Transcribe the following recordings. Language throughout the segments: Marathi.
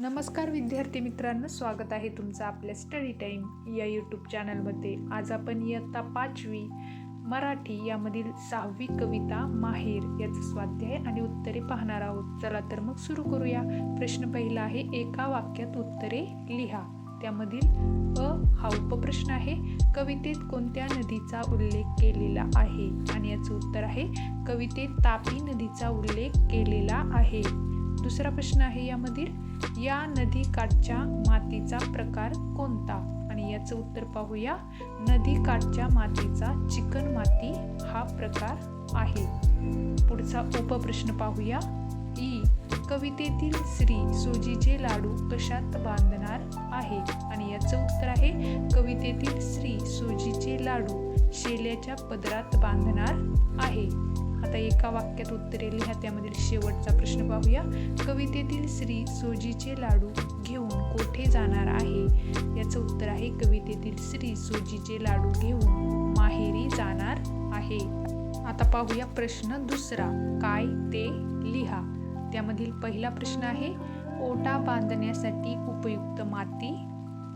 नमस्कार विद्यार्थी मित्रांनो स्वागत आहे तुमचं आपल्या स्टडी टाईम या यूट्यूब चॅनलमध्ये आज आपण इयत्ता पाचवी मराठी यामधील सहावी कविता माहेर याचं स्वाध्याय आणि उत्तरे पाहणार आहोत. चला तर मग सुरू करूया. प्रश्न पहिला आहे एका वाक्यात उत्तरे लिहा. त्यामधील अ हा उपप्रश्न आहे कवितेत कोणत्या नदीचा उल्लेख केलेला आहे? आणि याचं उत्तर आहे कवितेत तापी नदीचा उल्लेख केलेला आहे. दुसरा प्रश्न आहे यामधील या नदी काठच्या मातीचा प्रकार कोणता? आणि याचं उत्तर पाहूया. नदी काठच्या मातीचा चिकन माती हा प्रकार आहे. पुढचा उपप्रश्न पाहूया. ई. कवितेतील श्री सोजीचे लाडू कशात बांधणार आहे? आणि याचं उत्तर आहे कवितेतील श्री सोजीचे लाडू शेल्याच्या पदरात बांधणार आहे. आता एका वाक्यात उत्तरे लिहा त्यामधील शेवटचा प्रश्न पाहूया. कवितेतील श्री सोजीचे लाडू घेऊन कोठे जाणार आहे? याचं उत्तर आहे कवितेतील श्री सोजीचे लाडू घेऊन माहेरी जाणार आहे. आता पाहूया प्रश्न दुसरा. काय ते लिहा. त्यामधील पहिला प्रश्न आहे ओटा बांधण्यासाठी उपयुक्त माती?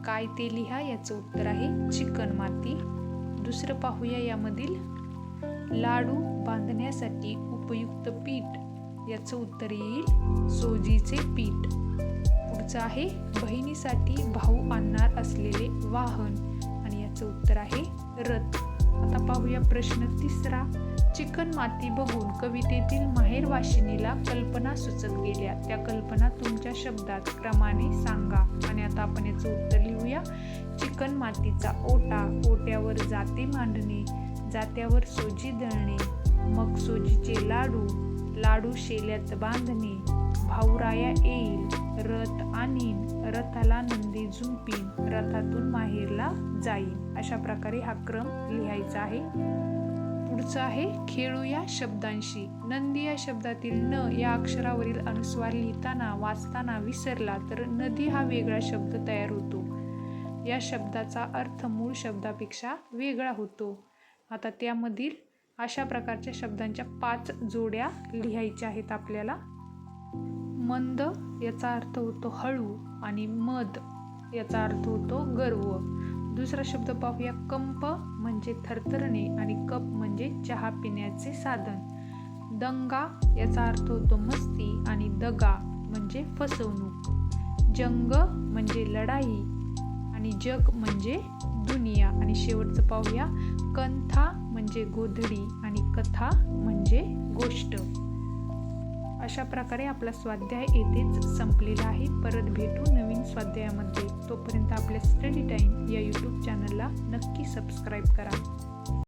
काय ते लिहा याचं उत्तर आहे चिकन माती. दुसरं पाहूया यामधील लाडू बांधण्यासाठी उपयुक्त पीठ. याचं उत्तर येईल सोजीचे पीठ. पुढचं आहे बहिणीसाठी भाऊ आणणार असलेले वाहन. आणि याचं उत्तर आहे रथ. आता पाहूया प्रश्न तिसरा. चिकन माती बघून कवितेतील माहेर वाशिनीला कल्पना सुचत गेल्या. त्या कल्पना तुमच्या शब्दात क्रमाने सांगा. आणि आता आपण याचं उत्तर लिहूया. चिकन मातीचा ओटा ओट्यावर जाते मांडणे. जात्यावर सोजी दळणे मग सोजीचे लाडू लाडू शेल्यात बांधणे भाऊराया येईल रथ आणीन रथाला नंदी झुंपीन रथातून माहेरला जाईन. अशा प्रकारे हा क्रम लिहायचा आहे. पुढचं आहे खेळू या शब्दांशी. नंदी या शब्दातील न या अक्षरावरील अनुस्वार लिहिताना वाचताना विसरला तर नदी हा वेगळा शब्द तयार होतो. या शब्दाचा अर्थ मूळ शब्दापेक्षा वेगळा होतो. आता त्यामधील अशा प्रकारच्या शब्दांच्या पाच जोड्या लिहायच्या आहेत आपल्याला. मंद याचा अर्थ होतो हळू आणि मद याचा अर्थ होतो गर्व. दुसरा शब्द पाहूया कंप म्हणजे थरथरणे आणि कप म्हणजे चहा पिण्याचे साधन. दंगा याचा अर्थ होतो मस्ती आणि दगा म्हणजे फसवणूक. जंग म्हणजे लढाई आणि जग म्हणजे दुनिया. आणि शेवटचं पाहूया कंथा म्हणजे गोधडी आणि कथा म्हणजे गोष्ट. अशा प्रकारे आपला स्वाध्याय येथेच संपलेला आहे. परत भेटू नवीन स्वाध्यायामध्ये. तोपर्यंत आपल्या स्टडी टाईम या यूट्यूब चॅनलला नक्की सबस्क्राईब करा.